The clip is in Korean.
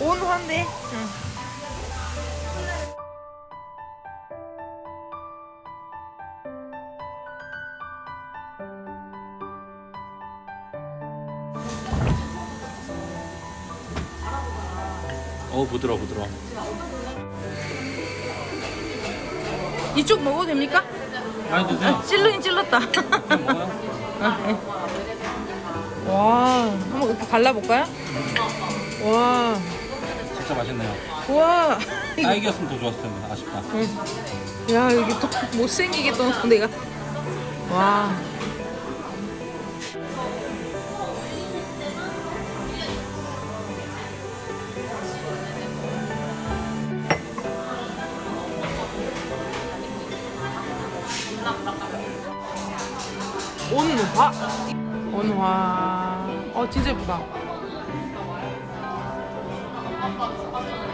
온화인데. 응. 어 부드러워 부드러워. 이쪽 먹어도 됩니까? 많이 드세요. 아, 찔르긴 찔렀다. 와, 한번 이렇게 발라볼까요? 와, 진짜 맛있네요. 와. 딸기였으면 더 좋았을 텐데 아쉽다. 야, 여기 또 못생기게 또 내가. 와. 온화. 온화. 어, 진짜 예쁘다. 한번 봤어.